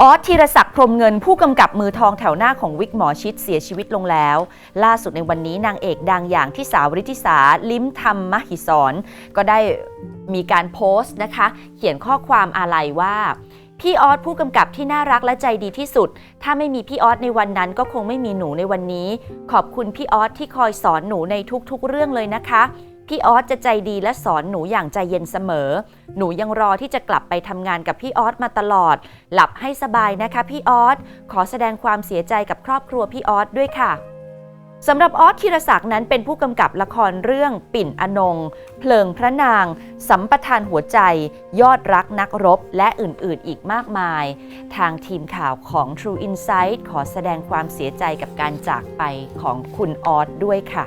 ออสธีรศักดิ์พรมเงินผู้กำกับมือทองแถวหน้าของวิกหมอชิดเสียชีวิตลงแล้ว ล่าสุดในวันนี้นางเอกดังอย่างที่สาวริธิสาลิ้มธรรมมหิศรก็ได้มีการโพสต์นะคะ เขียนข้อความอาลัยว่าพี่ออสผู้กำกับที่น่ารักและใจดีที่สุด ถ้าไม่มีพี่ออสในวันนั้นก็คงไม่มีหนูในวันนี้ ขอบคุณพี่ออสที่คอยสอนหนูในทุกๆเรื่องเลยนะคะ พี่ออสจะใจดีและสอนหนูอย่างใจเย็นเสมอ หนูยังรอที่จะกลับไปทำงานกับพี่ออสมาตลอด หลับให้สบายนะคะพี่ออส ขอแสดงความเสียใจกับครอบครัวพี่ออสด้วยค่ะสำหรับออสธีรศักดิ์นั้นเป็นผู้กำกับละครเรื่องปิ่นอนง เพลิงพระนาง สัมปทานหัวใจ ยอดรักนักรบ และอื่นๆ อีกมากมาย ทางทีมข่าวของ True Insight ขอแสดงความเสียใจกับการจากไปของคุณออสด้วยค่ะ